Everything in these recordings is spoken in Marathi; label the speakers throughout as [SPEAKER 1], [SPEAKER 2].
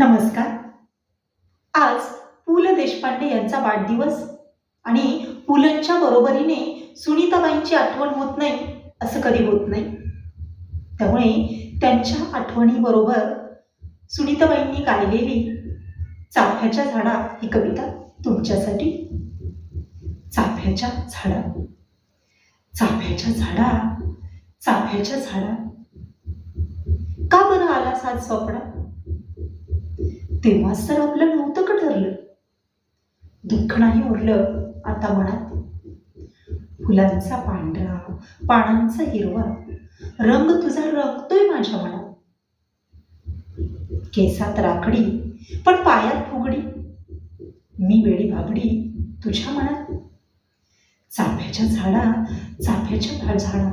[SPEAKER 1] नमस्कार. आज पु ल देशपांडे यांचा वाढदिवस आणि पुलंच्या बरोबरीने सुनीताबाईंची आठवण होत नाही असं कधी होत नाही. त्यामुळे त्यांच्या आठवणीबरोबर सुनीताबाईंनी गायलेली चाफ्याच्या झाडा ही कविता तुमच्यासाठी. चाफ्याच्या झाडा. चाफ्याच्या झाडा. चाफ्याच्या झाडा. का बरं आला आज स्वप्नात? तेव्हाच तर आपलं नव्हतं का ठरलं दुःख नाही उरलं आता मनात. फुलांचा पांढरा पानांचा हिरवा रंग तुझा रंगतोय माझ्या मनात. केसात राखडी पण पायात फुगडी. मी वेळी भाबडी तुझ्या मनात. चाफ्याच्या झाडा चाफ्याच्या झाडा.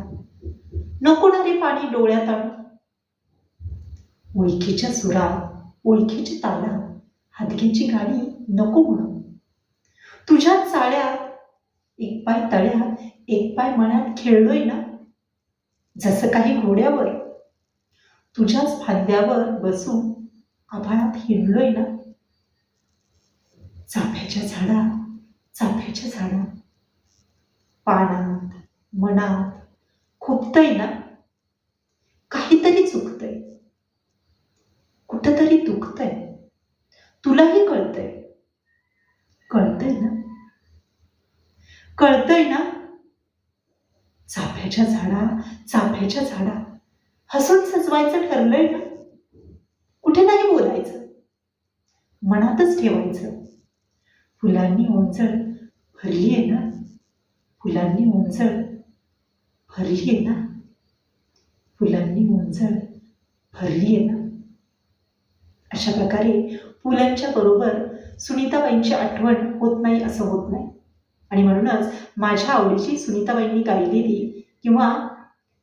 [SPEAKER 1] नको ना रे पाणी डोळ्यात आणू. ओळखीच्या सुरात ओळखीची ताला हादगीची गाडी नको म्हणून. तुझ्या चाळ्या एक पाय तळ्यात एक पाय मनात खेळलोय ना? जसं काही घोड्यावर तुझ्याच फांद्यावर बसून आभाळात हिंडलोय ना? चाफ्याच्या झाडा चाफ्याच्या झाडा. पानात मनात खुपतय ना? काहीतरी चुकतंय. कुठंतरी दुखतंय. तुलाही कळतंय. कळतंय ना? कळतंय ना? चाफ्याच्या झाडा चाफ्याच्या झाडा. हसून सजवायचं ठरलंय ना? कुठे नाही बोलायचं. मनातच ठेवायचं. फुलांनी ओंचळ भरली आहे ना? फुलांनी ओंचळ भरली आहे ना? फुलांनी ओंचळ भरली आहे ना? अशा प्रकारे पुलांच्या बरोबर सुनीताबाईंची आठवण होत नाही असं होत नाही. आणि म्हणूनच माझ्या आवडीची सुनीताबाईंनी गायलेली किंवा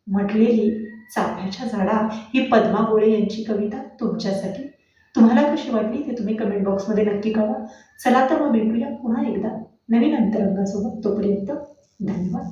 [SPEAKER 1] म्हटलेली चाफ्याच्या झाडा ही पद्मा गोळे यांची कविता तुमच्यासाठी. तुम्हाला कशी वाटली ते तुम्ही कमेंट बॉक्समध्ये नक्की कळवा. चला तर मग भेटूया पुन्हा एकदा नवीन अंतरंगासोबत. तोपर्यंत धन्यवाद.